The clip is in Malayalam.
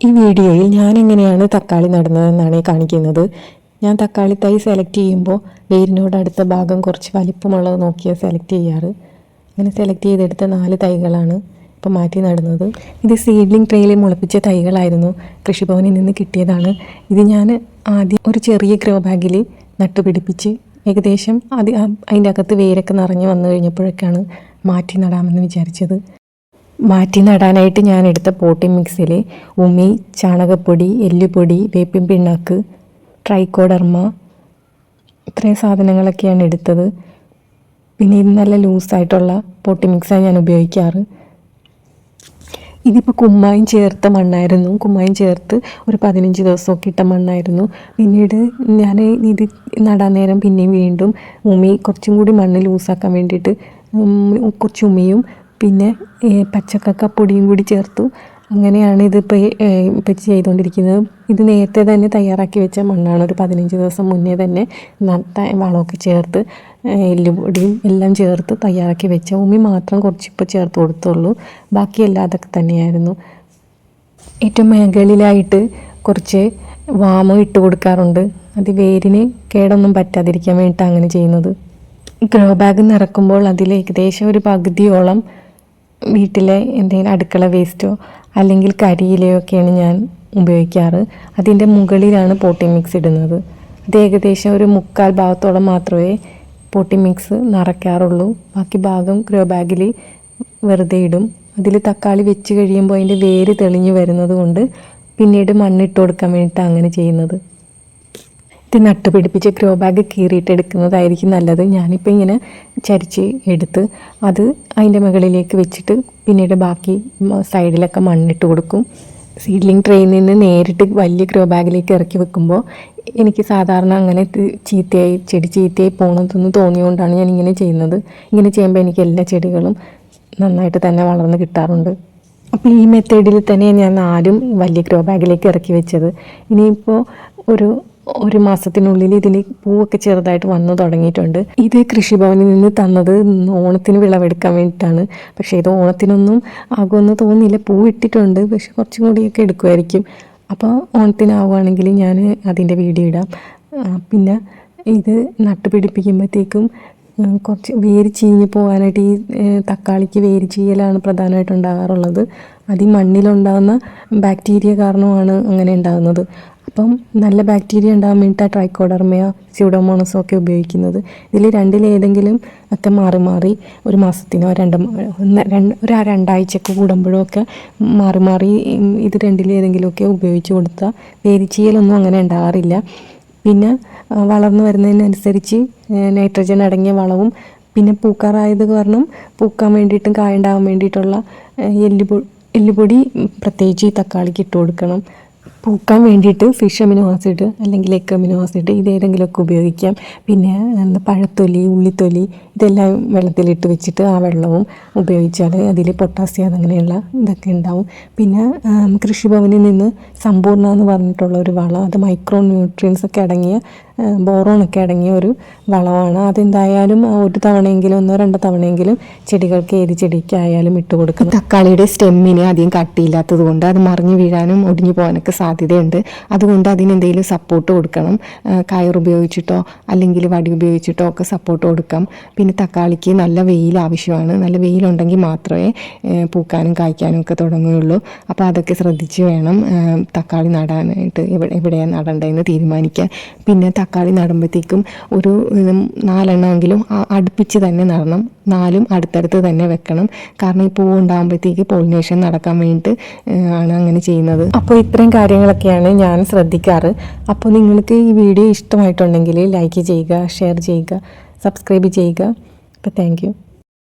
ഈ വീഡിയോയിൽ ഞാൻ എങ്ങനെയാണ് തക്കാളി നടുന്നതെന്നാണ് കാണിക്കുന്നത്. ഞാൻ തക്കാളി തൈ സെലക്ട് ചെയ്യുമ്പോൾ വേരിനോട് അടുത്ത ഭാഗം കുറച്ച് വലിപ്പമുള്ളത് നോക്കിയാണ് സെലക്ട് ചെയ്യാറ്. അങ്ങനെ സെലക്ട് ചെയ്തെടുത്ത നാല് തൈകളാണ് ഇപ്പോൾ മാറ്റി നടുന്നത്. ഇത് സീഡ്ലിംഗ് ട്രെയിൽ മുളപ്പിച്ച തൈകളായിരുന്നു. കൃഷിഭവനിൽ നിന്ന് കിട്ടിയതാണ്. ഇത് ഞാൻ ആദ്യം ഒരു ചെറിയ ഗ്രോ ബാഗിൽ നട്ടുപിടിപ്പിച്ച് ഏകദേശം അത് അതിന്റെ അകത്ത് വേരൊക്കെ നിറഞ്ഞു വന്നു കഴിഞ്ഞപ്പോഴൊക്കെയാണ് മാറ്റി നടാമെന്ന് വിചാരിച്ചത്. മാറ്റി നടാനായിട്ട് ഞാൻ എടുത്ത പോട്ടിംഗ് മിക്സിൽ ഉമി ചാണകപ്പൊടി എല്ലുപൊടി വേപ്പിൻ പിണ്ണാക്ക് ട്രൈക്കോഡർമ ഇത്രയും സാധനങ്ങളൊക്കെയാണ് എടുത്തത്. പിന്നെ ഇത് നല്ല ലൂസായിട്ടുള്ള പോട്ടി മിക്സാണ് ഞാൻ ഉപയോഗിക്കാറ്. ഇതിപ്പോൾ കുമ്മായും ചേർത്ത മണ്ണായിരുന്നു. കുമ്മായും ചേർത്ത് ഒരു പതിനഞ്ച് ദിവസമൊക്കെ ഇട്ട മണ്ണായിരുന്നു. പിന്നീട് ഞാൻ ഇത് നടാൻ നേരം പിന്നെയും വീണ്ടും ഉമി കുറച്ചും കൂടി മണ്ണ് ലൂസാക്കാൻ വേണ്ടിയിട്ട് കുറച്ച് ഉമിയും പിന്നെ ഈ പച്ചക്കക്ക പൊടിയും കൂടി ചേർത്തു. അങ്ങനെയാണ് ഇതിപ്പോൾ ഇപ്പം ചെയ്തുകൊണ്ടിരിക്കുന്നത് ഇത് നേരത്തെ തന്നെ തയ്യാറാക്കി വെച്ച മണ്ണാണ്. ഒരു പതിനഞ്ച് ദിവസം മുന്നേ തന്നെ നട്ട വളമൊക്കെ ചേർത്ത് എല്ലുപൊടിയും എല്ലാം ചേർത്ത് തയ്യാറാക്കി വെച്ച. ഉമി മാത്രം കുറച്ചിപ്പോൾ ചേർത്ത് കൊടുത്തുള്ളൂ. ബാക്കിയെല്ലാം അതൊക്കെ തന്നെയായിരുന്നു. ഏറ്റവും മേഖലയിലായിട്ട് കുറച്ച് വാമോ ഇട്ട് കൊടുക്കാറുണ്ട്. അത് വേരിന് കേടൊന്നും പറ്റാതിരിക്കാൻ വേണ്ടിയിട്ടാണ് അങ്ങനെ ചെയ്യുന്നത്. ഗ്രോ ബാഗ് നിറക്കുമ്പോൾ അതിൽ ഏകദേശം ഒരു പകുതിയോളം വീട്ടിലെ എന്തെങ്കിലും അടുക്കള വേസ്റ്റോ അല്ലെങ്കിൽ കരിയിലയോ ഒക്കെയാണ് ഞാൻ ഉപയോഗിക്കാറ്. അതിന്റെ മുകളിലാണ് പോട്ടി മിക്സ് ഇടുന്നത്. അത് ഏകദേശം ഒരു മുക്കാൽ ഭാഗത്തോളം മാത്രമേ പോട്ടി മിക്സ് നിറയ്ക്കാറുള്ളൂ. ബാക്കി ഭാഗം ഗ്രോ ബാഗിൽ വെറുതെ ഇടും. അതിൽ തക്കാളി വെച്ച് കഴിയുമ്പോൾ അതിന്റെ വേര് തെളിഞ്ഞു വരുന്നത് കൊണ്ട് പിന്നീട് മണ്ണിട്ട് കൊടുക്കാൻ വേണ്ടിയിട്ടാണ് അങ്ങനെ ചെയ്യുന്നത്. ഇത് നട്ടുപിടിപ്പിച്ച് ഗ്രോ ബാഗ് കീറിയിട്ട് എടുക്കുന്നതായിരിക്കും നല്ലത്. ഞാനിപ്പോൾ ഇങ്ങനെ ചരിച്ച് എടുത്ത് അത് അതിന്റെ മുകളിലേക്ക് വെച്ചിട്ട് പിന്നീട് ബാക്കി സൈഡിലൊക്കെ മണ്ണിട്ട് കൊടുക്കും. സീഡ്ലിംഗ് ട്രെയിൽ നിന്ന് നേരിട്ട് വലിയ ഗ്രോ ബാഗിലേക്ക് ഇറക്കി വെക്കുമ്പോൾ എനിക്ക് സാധാരണ അങ്ങനെ ചീത്തയായി ചെടി ചീത്തയായി പോകണമെന്ന് തോന്നിയുകൊണ്ടാണ് ഞാൻ ഇങ്ങനെ ചെയ്യുന്നത്. ഇങ്ങനെ ചെയ്യുമ്പോൾ എനിക്ക് എല്ലാ ചെടികളും നന്നായിട്ട് തന്നെ വളർന്ന് കിട്ടാറുണ്ട്. അപ്പോൾ ഈ മെത്തേഡിൽ തന്നെ ഞാൻ ആരും വലിയ ഗ്രോ ബാഗിലേക്ക് ഇറക്കി വെച്ചത്. ഇനിയിപ്പോൾ ഒരു ഒരു മാസത്തിനുള്ളിൽ ഇതിൽ പൂവൊക്കെ ചെറുതായിട്ട് വന്നു തുടങ്ങിയിട്ടുണ്ട്. ഇത് കൃഷിഭവനിൽ നിന്ന് തന്നത് ഓണത്തിന് വിളവെടുക്കാൻ വേണ്ടിയിട്ടാണ്. പക്ഷേ ഇത് ഓണത്തിനൊന്നും ആകുമെന്ന് തോന്നിയില്ല പൂ ഇട്ടിട്ടുണ്ട്. പക്ഷെ കുറച്ചും കൂടിയൊക്കെ എടുക്കുമായിരിക്കും. അപ്പോൾ ഓണത്തിനാവുകയാണെങ്കിൽ ഞാൻ അതിന്റെ വീഡിയോ ഇടാം. പിന്നെ ഇത് നട്ടുപിടിപ്പിക്കുമ്പോഴത്തേക്കും കുറച്ച് വേര് ചീഞ്ഞ് പോകാനായിട്ട് ഈ തക്കാളിക്ക് വേര് ചീയലാണ് പ്രധാനമായിട്ട് ഉണ്ടാകാറുള്ളത്. അത് ഈ മണ്ണിലുണ്ടാകുന്ന ബാക്ടീരിയ കാരണമാണ് അങ്ങനെ ഉണ്ടാകുന്നത്. അപ്പം നല്ല ബാക്ടീരിയ ഉണ്ടാകാൻ വേണ്ടിയിട്ട് ട്രൈക്കോഡർമയ സ്യൂഡോമോണസോ ഒക്കെ ഉപയോഗിക്കുന്നത്. ഇതിൽ രണ്ടിലേതെങ്കിലും ഒക്കെ മാറി മാറി ഒരു മാസത്തിനോ രണ്ട് ഒരു രണ്ടാഴ്ചയൊക്കെ കൂടുമ്പോഴോ ഒക്കെ മാറി മാറി ഇത് രണ്ടിലേതെങ്കിലുമൊക്കെ ഉപയോഗിച്ച് കൊടുത്താൽ വേരിച്ചീയലൊന്നും അങ്ങനെ ഉണ്ടാകാറില്ല. പിന്നെ വളർന്നു വരുന്നതിനനുസരിച്ച് നൈട്രജൻ അടങ്ങിയ വളവും പിന്നെ പൂക്കാറായത് കാരണം പൂക്കാൻ വേണ്ടിയിട്ടും കായ ഉണ്ടാകാൻ വേണ്ടിയിട്ടുള്ള എല്ലുപൊ എല്ലുപൊടി പ്രത്യേകിച്ച് ഈ തക്കാളിക്ക് ഇട്ട് കൊടുക്കണം. പൂക്കാൻ വേണ്ടിയിട്ട് ഫിഷ് അമിനോ ആസിഡ് അല്ലെങ്കിൽ എഗ് അമിനോ ആസിഡ് ഇതേതെങ്കിലുമൊക്കെ ഉപയോഗിക്കാം. പിന്നെ പഴത്തൊലി ഉള്ളിത്തൊലി ഇതെല്ലാം വെള്ളത്തിലിട്ട് വെച്ചിട്ട് ആ വെള്ളവും ഉപയോഗിച്ചാൽ അതിൽ പൊട്ടാസ്യം അങ്ങനെയുള്ള ഇതൊക്കെ ഉണ്ടാവും. പിന്നെ കൃഷിഭവനിൽ നിന്ന് സമ്പൂർണ എന്ന് പറഞ്ഞിട്ടുള്ള ഒരു വളം അത് മൈക്രോ ന്യൂട്രിയൻസ് ഒക്കെ അടങ്ങിയ ബോറോണൊക്കെ അടങ്ങിയ ഒരു വളമാണ്. അതെന്തായാലും ഒരു തവണയെങ്കിലും ഒന്നോ രണ്ടോ തവണയെങ്കിലും ചെടികൾക്ക് ഏത് ചെടിക്കായാലും ഇട്ട് കൊടുക്കും തക്കാളിയുടെ സ്റ്റെമ്മിന് അധികം കട്ടിയില്ലാത്തത് കൊണ്ട് അത് മറിഞ്ഞു വീഴാനും ഒടിഞ്ഞു പോകാനൊക്കെ സാധ്യതയുണ്ട്. അതുകൊണ്ട് അതിന് എന്തെങ്കിലും സപ്പോർട്ട് കൊടുക്കണം. കയർ ഉപയോഗിച്ചിട്ടോ അല്ലെങ്കിൽ വടി ഉപയോഗിച്ചിട്ടോ ഒക്കെ സപ്പോർട്ട് കൊടുക്കാം. പിന്നെ തക്കാളിക്ക് നല്ല വെയിൽ ആവശ്യമാണ്. നല്ല വെയിലുണ്ടെങ്കിൽ മാത്രമേ പൂക്കാനും കായ്ക്കാനും ഒക്കെ തുടങ്ങുകയുള്ളൂ. അപ്പോൾ അതൊക്കെ ശ്രദ്ധിച്ച് വേണം തക്കാളി നടാനായിട്ട് എവിടെ എവിടെയാണ് നടേണ്ടതെന്ന് തീരുമാനിക്കാൻ. പിന്നെ തക്കാളി നടുമ്പോഴത്തേക്കും ഒരു നാലെണ്ണമെങ്കിലും അടുപ്പിച്ച് തന്നെ നടണം. നാലും അടുത്തടുത്ത് തന്നെ വെക്കണം. കാരണം ഈ പൂവ് ഉണ്ടാകുമ്പോഴത്തേക്ക് പോളിനേഷൻ നടക്കാൻ വേണ്ടിയിട്ട് ആണ് അങ്ങനെ ചെയ്യുന്നത്. അപ്പോൾ ഇത്രയും കാര്യങ്ങളൊക്കെയാണ് ഞാൻ ശ്രദ്ധിക്കാറ്. അപ്പോൾ നിങ്ങൾക്ക് ഈ വീഡിയോ ഇഷ്ടമായിട്ടുണ്ടെങ്കിൽ ലൈക്ക് ചെയ്യുക ഷെയർ ചെയ്യുക. സബ്സ്ക്രൈബ് ചെയ്യുക. അപ്പോൾ താങ്ക്